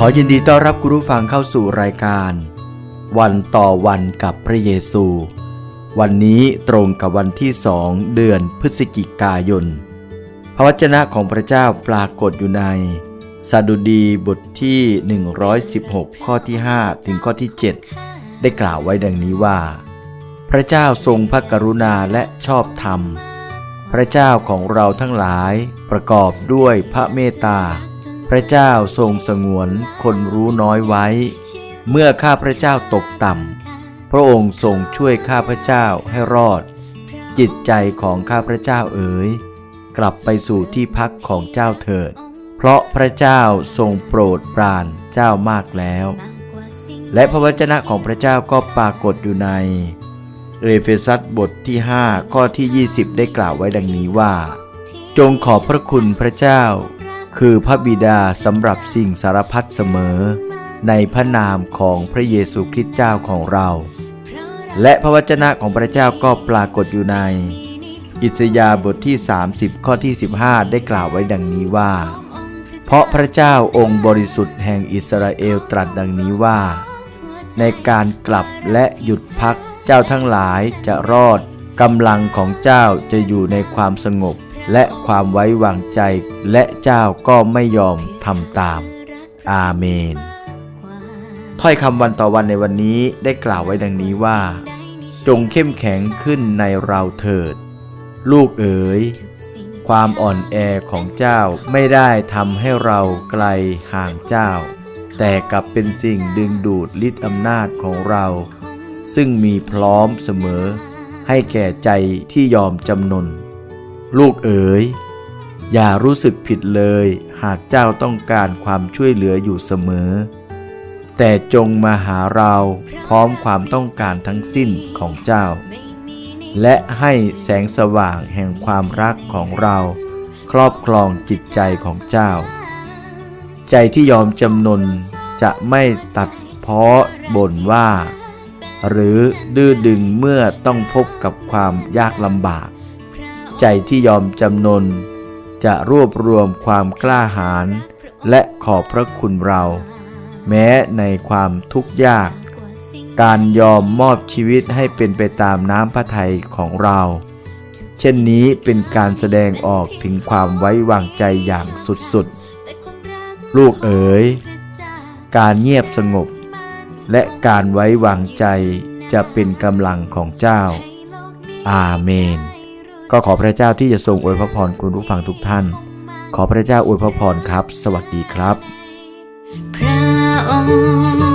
ขอยินดีต้อนรับคุณผู้ฟังเข้าสู่รายการ วันต่อวันกับพระเยซู วันนี้ตรงกับวันที่สองเดือนพฤศจิกายน พระวจนะของพระเจ้าปรากฏอยู่ในสดุดีบทที่ 116 ข้อที่ 5 ถึงข้อที่ 7 ได้กล่าวไว้ดังนี้ว่า พระเจ้าทรงพระกรุณาและชอบธรรม พระเจ้าของเราทั้งหลายประกอบด้วยพระเมตตา พระเจ้าทรงสงวนคนรู้น้อยไว้ เมื่อข้าพระเจ้าตกต่ำ พระองค์ทรงช่วยข้าพระเจ้าให้รอด จิตใจของข้าพระเจ้าเอ๋ย กลับไปสู่ที่พักของเจ้าเถิด เพราะพระเจ้าทรงโปรดปรานเจ้ามากแล้ว และพระวจนะของพระเจ้าก็ปรากฏอยู่ในเอเฟซัสบทที่ 5 ข้อที่ 20 ได้กล่าวไว้ดังนี้ว่า จงขอบพระคุณพระเจ้า คือพระบิดาสำหรับสิ่งสารพัดเสมอ ในพระนามของพระเยซูคริสต์เจ้าของเรา และพระวจนะของพระเจ้าก็ปรากฏอยู่ใน อิสยาห์บทที่ 30 ข้อที่ 15 ได้กล่าวไว้ดังนี้ว่า เพราะพระเจ้าองค์บริสุทธิ์แห่งอิสราเอลตรัสดังนี้ว่า ในการกลับและหยุดพักเจ้าทั้งหลายจะรอดกำลังของเจ้าจะอยู่ในความสงบ และความไว้วางใจ และเจ้าก็ไม่ยอมทำตาม อาเมน ถ้อยคำวันต่อวันในวันนี้ได้กล่าวไว้ดังนี้ว่า จงเข้มแข็งขึ้นในเราเถิด ลูกเอ๋ย ความอ่อนแอของเจ้าไม่ได้ทำให้เราไกลห่างเจ้า แต่กลับเป็นสิ่งดึงดูดฤทธิอำนาจของเรา ซึ่งมีพร้อมเสมอ ให้แก่ใจที่ยอมจำนน ลูกเอ๋ยอย่ารู้สึกผิดเลย หากเจ้าต้องการความช่วยเหลืออยู่เสมอ แต่จงมาหาเราพร้อมความต้องการทั้งสิ้นของเจ้า และให้แสงสว่างแห่งความรักของเรา ครอบครองจิตใจของเจ้า ใจที่ยอมจำนนจะไม่ตัดเพ้อบ่นว่า หรือดื้อดึงเมื่อต้องพบกับความยากลำบาก ใจที่ยอมจำนน จะรวบรวมความกล้าหาญและขอบพระคุณเรา แม้ในความทุกข์ยาก การยอมมอบชีวิตให้เป็นไปตามน้ำพระทัยของเรา เช่นนี้เป็นการแสดงออกถึงความไว้วางใจอย่างสุดๆ ลูกเอ๋ย การเงียบสงบ และการไว้วางใจจะเป็นกำลังของเจ้า อาเมน ก็ขอพระเจ้าที่จะทรงอวยพระพรคุณผู้ฟังทุกท่าน ขอพระเจ้าอวยพระพรครับ สวัสดีครับ พระองค์